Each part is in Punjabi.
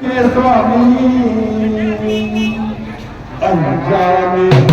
Yes, for me. I'm here.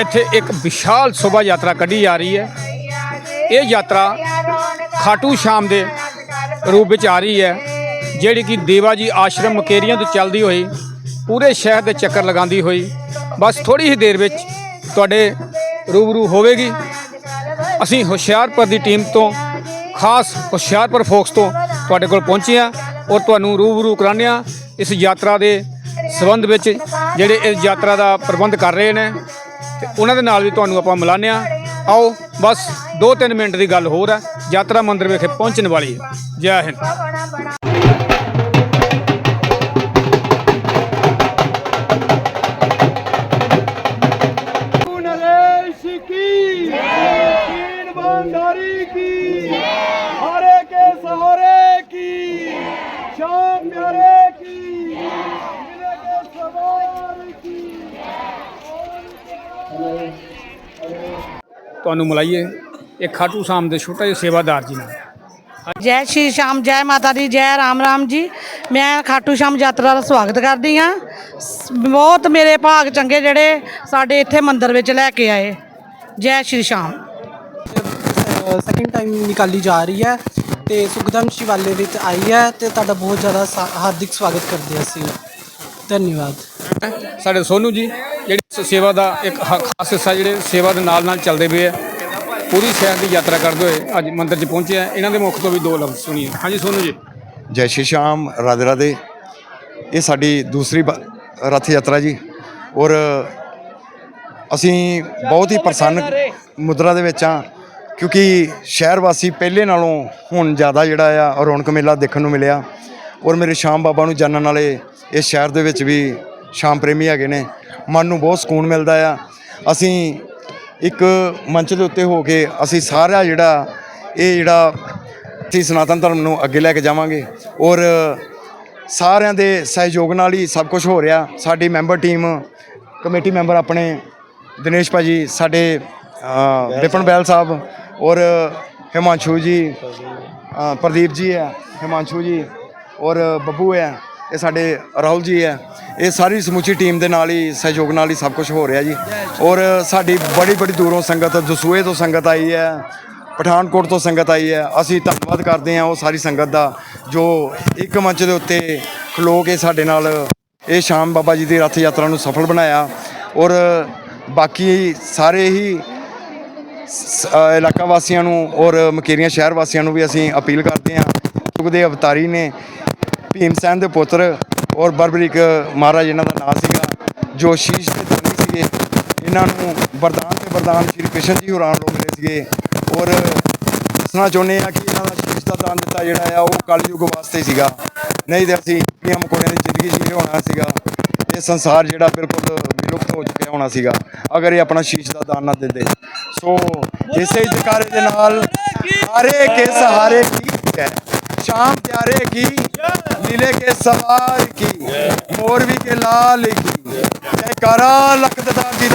ਇੱਥੇ ਇੱਕ ਵਿਸ਼ਾਲ ਸ਼ੋਭਾ ਯਾਤਰਾ ਕੱਢੀ ਜਾ ਰਹੀ ਹੈ। ਇਹ ਯਾਤਰਾ ਖਾਟੂ ਸ਼ਾਮ ਦੇ ਰੂਪ ਵਿੱਚ ਆ ਰਹੀ ਹੈ, ਜਿਹੜੀ ਕਿ ਦੇਵਾ ਜੀ ਆਸ਼ਰਮ ਮਕੇਰੀਆਂ ਤੋਂ ਚੱਲਦੀ ਹੋਈ, ਪੂਰੇ ਸ਼ਹਿਰ ਦੇ ਚੱਕਰ ਲਗਾਉਂਦੀ ਹੋਈ, ਬਸ ਥੋੜੀ ਹੀ ਦੇਰ ਵਿੱਚ ਤੁਹਾਡੇ ਰੂਬਰੂ ਹੋਵੇਗੀ। ਅਸੀਂ ਹੁਸ਼ਿਆਰਪੁਰ ਦੀ ਟੀਮ ਤੋਂ, ਖਾਸ ਹੁਸ਼ਿਆਰਪੁਰ ਫੋਕਸ ਤੋਂ ਤੁਹਾਡੇ ਕੋਲ ਪਹੁੰਚੇ ਹਾਂ ਔਰ ਤੁਹਾਨੂੰ ਰੂਬਰੂ ਕਰਾਉਂਦੇ ਹਾਂ। ਇਸ ਯਾਤਰਾ ਦੇ ਸਬੰਧ ਵਿੱਚ ਜਿਹੜੇ ਇਸ ਯਾਤਰਾ ਦਾ ਪ੍ਰਬੰਧ ਕਰ ਰਹੇ ਨੇ ਤੇ ਉਹਨਾਂ ਦੇ ਨਾਲ ਵੀ ਤੁਹਾਨੂੰ ਆਪਾਂ ਮਿਲਾਉਂਦੇ ਹਾਂ। ਆਓ, ਬਸ 2-3 ਮਿੰਟ ਦੀ ਗੱਲ ਹੋਰ ਹੈ। ਯਾਤਰਾ ਮੰਦਿਰ ਵਿਖੇ ਪਹੁੰਚਣ ਵਾਲੀ ਹੈ। ਜੈ ਹਿੰਦ। ਤੁਹਾਨੂੰ ਮਿਲਾਈਏ। ਇਹ ਖਾਟੂ ਸ਼ਾਮ ਦੇ ਛੋਟੇ ਜਿਹੇ ਸੇਵਾਦਾਰ ਜੀ ਨਾਲ। ਜੈ ਸ਼੍ਰੀ ਸ਼ਾਮ ਜੈ ਮਾਤਾ ਦੀ ਜੈ ਰਾਮ ਰਾਮ ਜੀ। ਮੈਂ ਖਾਟੂ ਸ਼ਾਮ ਯਾਤਰਾ ਦਾ ਸਵਾਗਤ ਕਰਦੀ ਹਾਂ। ਸ- ਬਹੁਤ ਮੇਰੇ ਭਾਗ ਚੰਗੇ ਜਿਹੜੇ ਸਾਡੇ ਇੱਥੇ ਮੰਦਿਰ ਵਿੱਚ ਲੈ ਕੇ ਆਏ। ਜੈ ਸ਼੍ਰੀ ਸ਼ਾਮ। ਸੈਕਿੰਡ ਟਾਈਮ ਨਿਕਾਲੀ ਜਾ ਰਹੀ ਹੈ ਤੇ ਸੁਖਦਮ ਸ਼ਿਵਾਲੇ ਵਿੱਚ ਆਈ ਹੈ ਤੇ ਤੁਹਾਡਾ ਬਹੁਤ ਜ਼ਿਆਦਾ ਸਾ- ਹਾਰਦਿਕ ਸਵਾਗਤ ਕਰਦੇ ਹਾਂ ਅਸੀਂ। ਧੰਨਵਾਦ। ਸਾਡੇ ਸੋਨੂ ਜੀ। ਸੇਵਾ ਦਾ ਇੱਕ ਹ- ਖਾਸ ਹਿੱਸਾ ਜਿਹੜੇ ਸੇਵਾ ਦੇ ਨਾਲ ਨਾਲ ਚੱਲਦੇ ਪਏ ਆ। ਪੂਰੀ ਸ਼ਹਿਰ ਦੀ ਯਾਤਰਾ ਕਰਦੇ ਹੋਏ ਅੱਜ ਮੰਦਿਰ 'ਚ ਪਹੁੰਚੇ ਆ। ਇਹਨਾਂ ਦੇ ਮੁਖ ਤੋਂ ਵੀ ਦੋ ਲਫ਼ਜ਼ ਸੁਣੀਏ। ਹਾਂਜੀ, ਸੋਨੂ ਜੀ। ਜੈ ਸ਼੍ਰੀ ਸ਼ਾਮ, ਰਾਧੇ ਰਾਧੇ। ਇਹ ਸਾਡੀ ਦੂਸਰੀ ਬ- ਰਥ ਯਾਤਰਾ ਜੀ। ਔਰ ਅਸੀਂ ਬਹੁਤ ਹੀ ਪ੍ਰਸੰਨ ਮੁਦਰਾ ਦੇ ਵਿੱਚ ਆ ਕਿਉਂਕਿ ਸ਼ਹਿਰ ਵਾਸੀ ਪਹਿਲੇ ਨਾਲੋਂ ਹੁਣ ਜ਼ਿਆਦਾ ਜਿਹੜਾ ਆ, ਰੌਣਕ ਮੇਲਾ ਦੇਖਣ ਨੂੰ ਮਿਲਿਆ। ਔਰ ਮੇਰੇ ਸ਼ਾਮ ਬਾਬਾ ਨੂੰ ਜਾਣਨ ਵਾਲੇ ਇਸ ਸ਼ਹਿਰ ਦੇ ਵਿੱਚ ਵੀ ਸ਼ਾਮ ਪ੍ਰੇਮੀ ਹੈਗੇ ਨੇ। ਮਨ ਨੂੰ ਬਹੁਤ ਸਕੂਨ ਮਿਲਦਾ ਆ। ਅਸੀਂ ਇੱਕ ਮੰਚ ਦੇ ਉੱਤੇ ਹੋ ਕੇ ਅਸੀਂ ਸਾਰਾ ਜਿਹੜਾ ਇਹ ਜਿਹੜਾ ਅਸੀਂ ਸਨਾਤਨ ਧਰਮ ਨੂੰ ਅੱਗੇ ਲੈ ਕੇ ਜਾਵਾਂਗੇ ਔਰ ਸਾਰਿਆਂ ਦੇ ਸਹਿਯੋਗ ਨਾਲ ਹੀ ਸਭ ਕੁਝ ਹੋ ਰਿਹਾ। ਸਾਡੀ ਮੈਂਬਰ ਟੀਮ ਕਮੇਟੀ ਮੈਂਬਰ ਆਪਣੇ ਦਿਨੇਸ਼ ਭਾਜੀ ਸਾਡੇ ਅ, ਵਿਪਨ ਬੈਲ ਸਾਹਿਬ ਔਰ ਹਿਮਾਂਸ਼ੂ ਜੀ ਪ੍ਰਦੀਪ ਜੀ ਹੈ ਹਿਮਾਂਸ਼ੂ ਜੀ ਔਰ ਬੱਬੂ ਹੈ। ਇਹ ਸਾਡੇ ਰਾਹੁਲ ਜੀ ਹੈ। ਇਹ ਸਾਰੀ ਸਮੁੱਚੀ ਟੀਮ ਦੇ ਨਾਲ ਹੀ, ਸਹਿਯੋਗ ਨਾਲ ਹੀ ਸਭ ਕੁਝ ਹੋ ਰਿਹਾ ਜੀ। ਔਰ ਸਾਡੀ ਬੜੀ ਬੜੀ ਦੂਰੋਂ ਸੰਗਤ, ਦਸੂਏ ਤੋਂ ਸੰਗਤ ਆਈ ਹੈ, ਪਠਾਨਕੋਟ ਤੋਂ ਸੰਗਤ ਆਈ ਹੈ। ਅਸੀਂ ਧੰਨਵਾਦ ਕਰਦੇ ਹਾਂ ਉਹ ਸਾਰੀ ਸੰਗਤ ਦਾ, ਜੋ ਇੱਕ ਮੰਚ ਦੇ ਉੱਤੇ ਖਲੋ ਕੇ ਸਾਡੇ ਨਾਲ ਇਹ ਸ਼ਾਮ ਬਾਬਾ ਜੀ ਦੀ ਰੱਥ ਯਾਤਰਾ ਨੂੰ ਸਫਲ ਬਣਾਇਆ। ਔਰ ਬਾਕੀ ਸਾਰੇ ਹੀ ਇਲਾਕਾ ਵਾਸੀਆਂ ਨੂੰ ਔਰ ਮਕੇਰੀਆਂ ਸ਼ਹਿਰ ਵਾਸੀਆਂ ਨੂੰ ਵੀ ਅਸੀਂ ਅਪੀਲ ਕਰਦੇ ਹਾਂ। ਚੁਗਦੇ ਅਵਤਾਰੀ ਨੇ ਭੀਮ ਸੈਨ ਦੇ ਪੁੱਤਰ ਔਰ ਬਰਬਰੀਕ ਮਹਾਰਾਜ ਇਹਨਾਂ ਦਾ ਨਾਂ ਸੀਗਾ, ਜੋ ਸ਼ੀਸ਼ ਤੇ ਦਾਨੀ ਸੀਗੇ। ਇਹਨਾਂ ਨੂੰ ਵਰਦਾਨ ਤੇ ਵਰਦਾਨ ਸ਼੍ਰੀ ਕ੍ਰਿਸ਼ਨ ਜੀ ਹੋਰਾਂ ਨੂੰ ਮਿਲੇ ਸੀਗੇ। ਔਰ ਦੱਸਣਾ ਚਾਹੁੰਦੇ ਆ ਕਿ ਇਹਨਾਂ ਦਾ ਸ਼ੀਸ਼ ਦਾ ਦਾਨ ਦਿੱਤਾ ਜਿਹੜਾ ਆ, ਉਹ ਕਲਯੁਗ ਵਾਸਤੇ ਸੀਗਾ। ਨਹੀਂ ਤੇ ਅਸੀਂ ਕੀੜੀਆਂ ਮਕੌੜਿਆਂ ਦੀ ਜ਼ਿੰਦਗੀ ਜੀ ਹੋਣਾ ਸੀਗਾ। ਇਹ ਸੰਸਾਰ ਜਿਹੜਾ ਬਿਲਕੁਲ ਵਿਲੁਪਤ ਹੋ ਚੁੱਕਿਆ ਹੋਣਾ ਸੀਗਾ, ਅਗਰ ਇਹ ਆਪਣਾ ਸ਼ੀਸ਼ ਦਾ ਦਾਨ ਨਾ ਦਿੰਦੇ। ਸੋ ਇਸੇ ਜਕਾਰੇ ਦੇ ਨਾਲ ਹਾਰੇ ਕੇ ਸਹਾਰੇ ਕੀ ਹੈ ਸ਼ਾਮ ਪਿਆਰੇ ਕੀ ਨੀਲੇ ਕੇ ਸਵਾਰ ਕੀ ਮੋਰਵੀ ਕੇ ਲਾਲ ਕੀ। ਜੈਕਾਰਾ ਲਖਤ ਦਾ ਜੀ